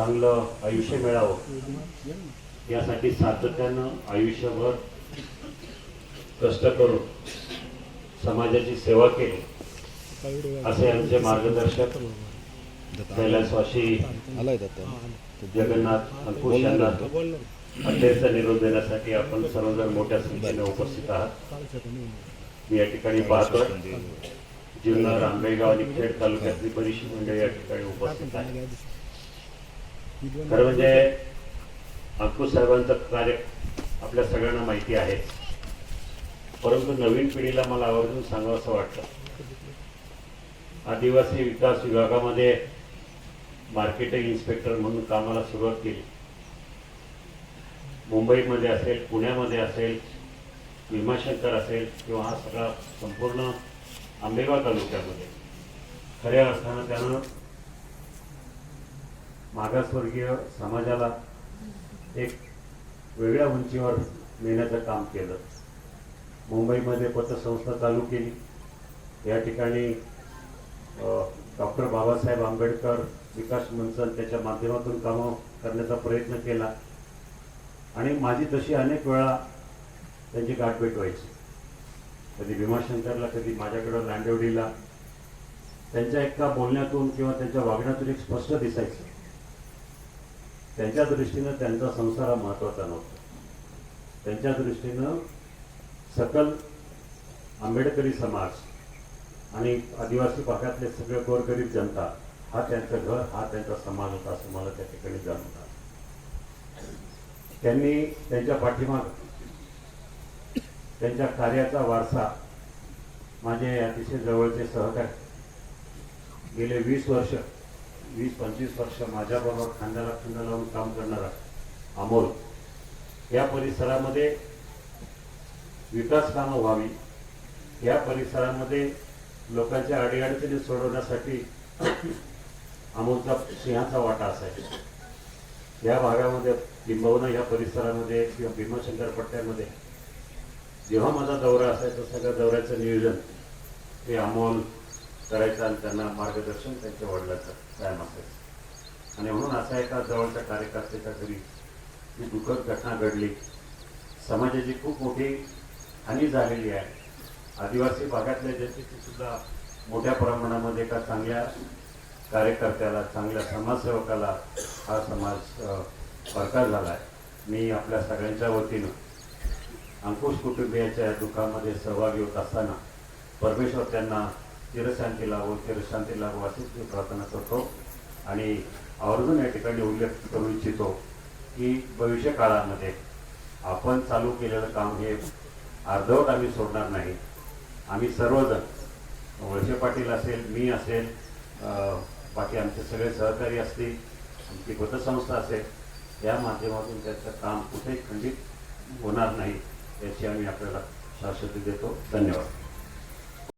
चांगलं आयुष्य मिळावं. यासाठी सातत्यानं आयुष्यभर कष्ट करून समाजाची सेवा केली. असे आमचे मार्गदर्शक कैलासवासी जगन्नाथ अंकुश यांना अखेरचा निरोप देण्यासाठी आपण सर्वजण मोठ्या संख्येने उपस्थित आहात. मी या ठिकाणी पाहतो जिल्हा रामबेगाव आणि खेड तालुक्यातली बरीचशी मंडळी या ठिकाणी उपस्थित आहे खरं म्हणजे अंकुश साहेबांचं कार्य आपल्या सगळ्यांना माहिती आहे. परंतु नवीन पिढीला मला आवर्जून सांगावं असं वाटतं. आदिवासी विकास विभागामध्ये मार्केटिंग इन्स्पेक्टर म्हणून कामाला सुरुवात केली. मुंबईमध्ये असेल पुण्यामध्ये असेल भीमाशंकर असेल किंवा हा सगळा संपूर्ण आंबेगाव तालुक्यामध्ये. खऱ्या अर्थानं त्यानं मागासवर्गीय समाजाला एक वेगळ्या उंचीवर नेण्याचं काम केलं. मुंबईमध्ये पतसंस्था चालू केली. या ठिकाणी डॉक्टर बाबासाहेब आंबेडकर विकास मंचन त्याच्या माध्यमातून कामं करण्याचा प्रयत्न केला. आणि माझी तशी अनेक वेळा त्यांची गाठभेट व्हायची. कधी भीमाशंकरला कधी माझ्याकडं लांडेवडीला त्यांच्या एका बोलण्यातून किंवा त्यांच्या वागण्यातून एक स्पष्ट दिसायचं. त्यांच्या दृष्टीनं त्यांचा संसार हा महत्त्वाचा नव्हता. त्यांच्या दृष्टीनं सकल आंबेडकरी समाज आणि आदिवासी भागातले सगळे गोरगरीब जनता हा त्यांचं घर हा त्यांचा समाज होता असं मला त्या ठिकाणी जाणवतात त्यांनी त्यांच्या पाठीमाग त्यांच्या कार्याचा वारसा माझे अतिशय जवळचे सहकारी गेले वीस वर्ष वीस पंचवीस वर्ष माझ्याबरोबर खांद्याला खांदा लावून काम करणारा अमोल या परिसरामध्ये विकास कामं व्हावी. या परिसरामध्ये लोकांच्या अडीअडचणी सोडवण्यासाठी अमोलचा सिंहाचा वाटा असायचा. या भागामध्ये किंबहुना या परिसरामध्ये किंवा भीमाशंकर पट्ट्यामध्ये जेव्हा माझा दौरा असायचा सगळ्या दौऱ्याचं नियोजन ते अमोल करायचं आणि त्यांना मार्गदर्शन त्यांच्या वडिलाचं कायम असायचं. आणि म्हणून असा एका जवळच्या कार्यकर्त्याच्या घरी जी दुःखद घटना घडली. समाजाची खूप मोठी हानी झालेली आहे. आदिवासी भागातल्या जनतेची सुद्धा मोठ्या प्रमाणामध्ये एका चांगल्या कार्यकर्त्याला चांगल्या समाजसेवकाला हा समाज बरकार झाला आहे. मी आपल्या सगळ्यांच्या वतीनं अंकुश कुटुंबियाच्या या दुःखामध्ये सहभागी होत असताना परमेश्वर त्यांना चिरशांती लागो चिरशांती लागो अशीच मी प्रार्थना करतो. आणि आवर्जून या ठिकाणी उल्लेख करू इच्छितो की भविष्य काळामध्ये आपण चालू केलेलं काम हे अर्धवट आम्ही सोडणार नाही. आम्ही सर्वजण वळसे पाटील असेल मी असेल बाकी आमचे सगळे सहकारी असतील आमची पतसंस्था असेल या माध्यमातून त्याचं काम कुठेही खंडित होणार नाही याची आम्ही आपल्याला शाश्वती देतो. धन्यवाद.